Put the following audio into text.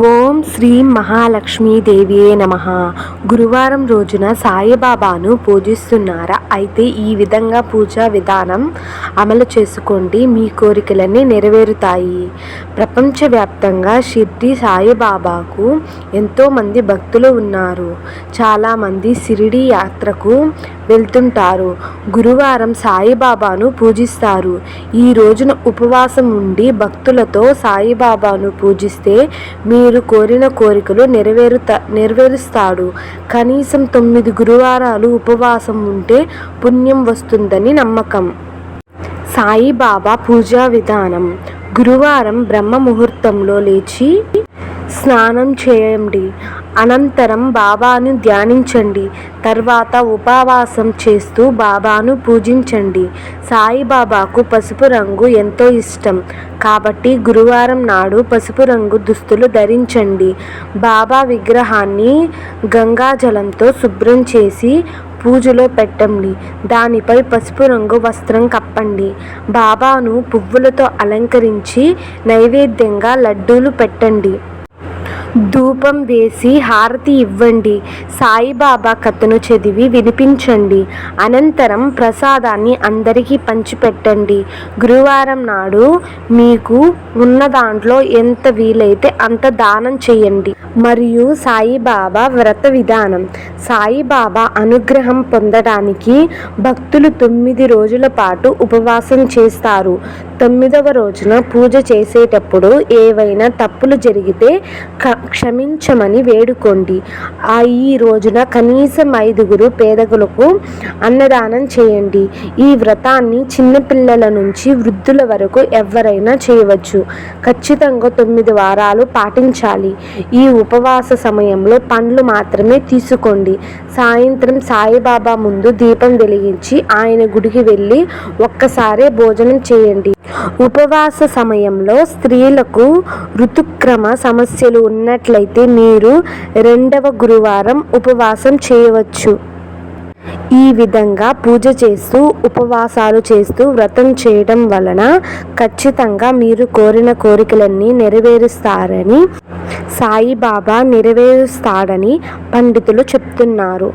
ఓం శ్రీ మహాలక్ష్మీదేవియే నమ. గురువారం రోజున సాయిబాబాను పూజిస్తున్నారా? అయితే ఈ విధంగా పూజా విధానం అమలు చేసుకోండి. మీ కోరికలన్నీ నెరవేరుతాయి. ప్రపంచవ్యాప్తంగా షిర్డి సాయిబాబాకు ఎంతోమంది భక్తులు ఉన్నారు. చాలామంది సిరిడి యాత్రకు వెళ్తుంటారు. గురువారం సాయిబాబాను పూజిస్తారు. ఈ రోజున ఉపవాసం ఉండి భక్తులతో సాయిబాబాను పూజిస్తే మీరు కోరిన కోరికలు నెరవేరుతా నెరవేరుస్తాడు. కనీసం తొమ్మిది గురువారాలు ఉపవాసం ఉంటే పుణ్యం వస్తుందని నమ్మకం. సాయిబాబా పూజా విధానం. గురువారం బ్రహ్మ ముహూర్తంలో లేచి స్నానం చేయండి. అనంతరం బాబాను ధ్యానించండి. తర్వాత ఉపవాసం చేస్తూ బాబాను పూజించండి. సాయిబాబాకు పసుపు రంగు ఎంతో ఇష్టం. కాబట్టి గురువారం నాడు పసుపు రంగు దుస్తులు ధరించండి. బాబా విగ్రహాన్ని గంగాజలంతో శుభ్రం చేసి పూజలో పెట్టండి. దానిపై పసుపు రంగు వస్త్రం కప్పండి. బాబాను పువ్వులతో అలంకరించి నైవేద్యంగా లడ్డూలు పెట్టండి. ధూపం వేసి హారతి ఇవ్వండి. సాయిబాబా కథను చదివి వినిపించండి. అనంతరం ప్రసాదాన్ని అందరికీ పంచిపెట్టండి. గురువారం నాడు మీకు ఉన్న దాంట్లో ఎంత వీలైతే అంత దానం చేయండి. మరియు సాయిబాబా వ్రత విధానం. సాయిబాబా అనుగ్రహం పొందడానికి భక్తులు తొమ్మిది రోజుల పాటు ఉపవాసం చేస్తారు. తొమ్మిదవ రోజున పూజ చేసేటప్పుడు ఏవైనా తప్పులు జరిగితే క్షమించమని వేడుకోండి. ఆ ఈ రోజున కనీసం ఐదుగురు పేదకులకు అన్నదానం చేయండి. ఈ వ్రతాన్ని చిన్నపిల్లల నుంచి వృద్ధుల వరకు ఎవరైనా చేయవచ్చు. ఖచ్చితంగా తొమ్మిది వారాలు పాటించాలి. ఈ ఉపవాస సమయంలో పండ్లు మాత్రమే తీసుకోండి. సాయంత్రం సాయిబాబా ముందు దీపం వెలిగించి ఆయన గుడికి వెళ్ళి ఒక్కసారే భోజనం చేయండి. ఉపవాస సమయంలో స్త్రీలకు ఋతుక్రమ సమస్యలు ఉన్నట్లయితే మీరు రెండవ గురువారం ఉపవాసం చేయవచ్చు. ఈ విధంగా పూజ చేస్తూ ఉపవాసాలు చేస్తూ వ్రతం చేయడం వలన ఖచ్చితంగా మీరు కోరిన కోరికలన్నీ నెరవేరుస్తారని సాయిబాబా నెరవేరుస్తాడని పండితులు చెప్తున్నారు.